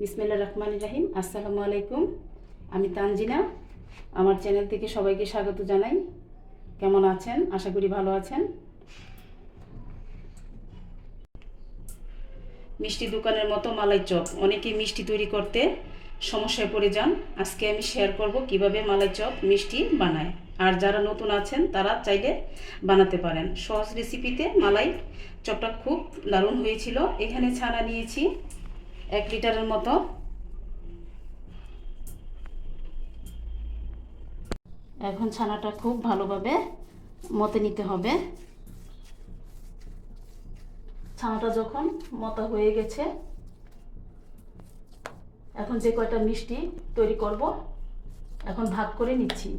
বিসমিল্লা রহমান রাহিম। আসসালামু আলাইকুম। আমি তানজিনা। আমার চ্যানেল থেকে সবাইকে স্বাগত জানাই। কেমন আছেন? আশা করি ভালো আছেন। মিষ্টি দোকানের মতো মালাই চপ। অনেকে মিষ্টি তৈরি করতে সমস্যায় পড়ে যান। আজকে আমি শেয়ার করব কীভাবে মালাই চপ মিষ্টি বানায়। আর যারা নতুন আছেন, তারা চাইলে বানাতে পারেন। সহজ রেসিপিতে মালাই চপটা খুব দারুণ হয়েছিল। এখানে ছানা নিয়েছি। এক লিটারের মতো। এখন ছানাটা খুব ভালোভাবে মতে নিতে হবে। ছানাটা যখন মতা হয়ে গেছে, এখন যে কয়টা মিষ্টি তৈরি করব, এখন ভাগ করে নিচ্ছি।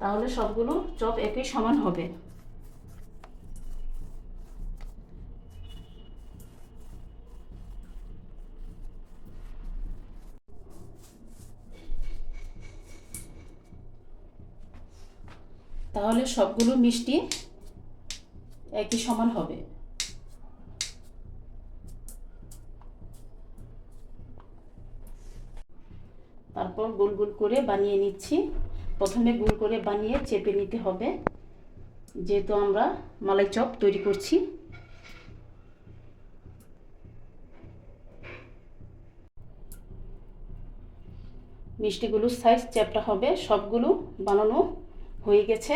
তাহলে সবগুলো চপ একই সমান হবে। তাহলে সবগুলো মিষ্টি একই সমান হবে। তারপর গোল গোল করে বানিয়ে নিচ্ছি। প্রথমে গোল করে বানিয়ে চেপে নিতে হবে, যেহেতু আমরা মালাই চপ তৈরি করছি। মিষ্টিগুলোর সাইজ চ্যাপটা হবে, সবগুলো বানানো হয়ে গেছে।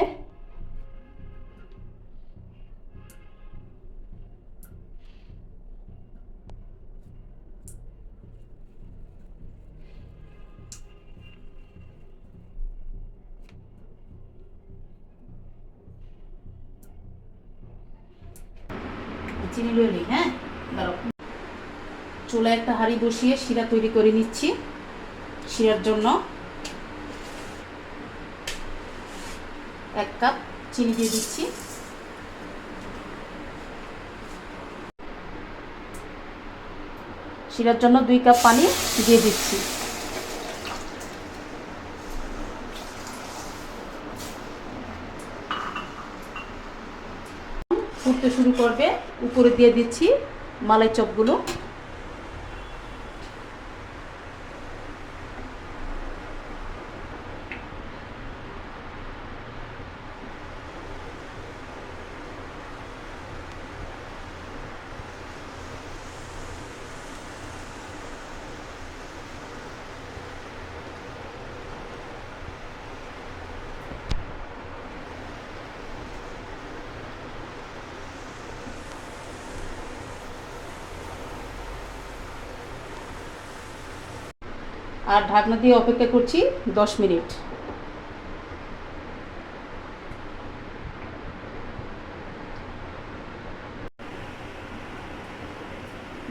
চিনি লয়ে নিই হ্যাঁ? চুলায় একটা হাঁড়ি বসিয়ে শিরা তৈরি করে নিচ্ছি শিরার জন্য। এক কাপ চিনি দিয়ে দিচ্ছি। শিরার জন্য দুই কাপ পানি দিয়ে দিচ্ছি। ফুটতে শুরু করবে। উপরে দিয়ে দিচ্ছি মালাই চপগুলো। আর ঢাকনা দিয়ে অপেক্ষা করছি দশ মিনিট।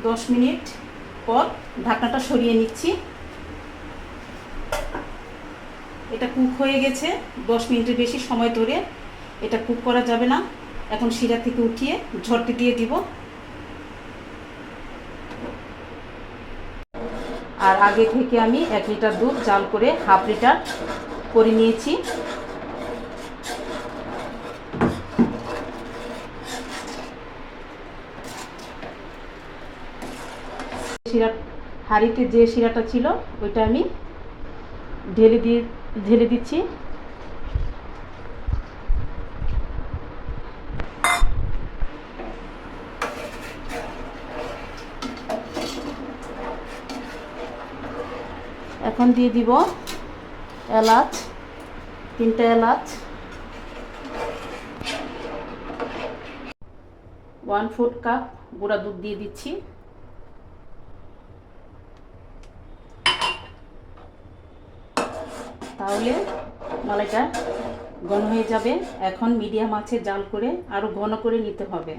দশ মিনিট পর ঢাকনাটা সরিয়ে নিচ্ছি। এটা কুক হয়ে গেছে। দশ মিনিটের বেশি সময় ধরে এটা কুক করা যাবে না। এখন শিরা থেকে উঠিয়ে ঝরতে দিয়ে দিব। আর আগে থেকে আমি এক লিটার দুধ জাল করে হাফ লিটার করে নিয়েছি। শিরা হাঁড়িতে যে শিরাটা ছিল, ওইটা আমি ঢেলে দিয়ে ঢেলে দিচ্ছি। এখন দিয়ে দিব এলাচ, তিনটা এলাচ। ওয়ান ফোর্থ কাপ গুঁড়া দুধ দিয়ে দিচ্ছি। তাহলে মালাইটা ঘন হয়ে যাবে। এখন মিডিয়াম আছে জাল করে আরও ঘন করে নিতে হবে।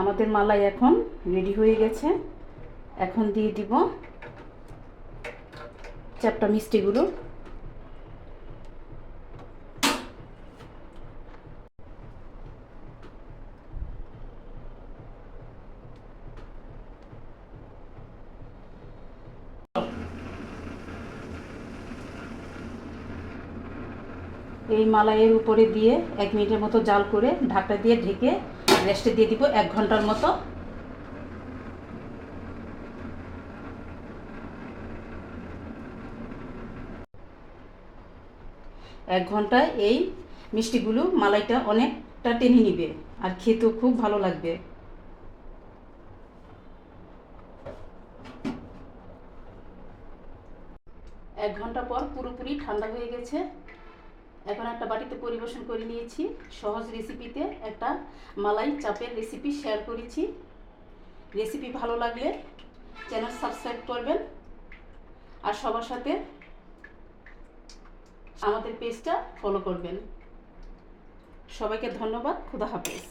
আমাদের মালাই এখন রেডি হয়ে গেছে। এখন দিয়ে দিব চারটা মিষ্টিগুলো। এই মালাইয়ের উপরে দিয়ে এক মিনিটের মতো জাল করে ঢাকটা দিয়ে ঢেকে রেস্টে দিয়ে দিব এক ঘণ্টার মতো। এক ঘন্টায় এই মিষ্টিগুলো মালাইটা অনেকটা টেনে নিবে আর খেতেও খুব ভালো লাগবে। এক ঘণ্টা পর পুরোপুরি ঠান্ডা হয়ে গেছে। এখন একটা বাটিতে পরিবেশন করে নিয়েছি। সহজ রেসিপিতে একটা মালাই চাপের রেসিপি শেয়ার করেছি। রেসিপি ভালো লাগলে চ্যানেল সাবস্ক্রাইব করবেন। আর সবার সাথে আমাদের পেজটা ফলো করবেন। সবাইকে ধন্যবাদ, খুদা হাফেজ।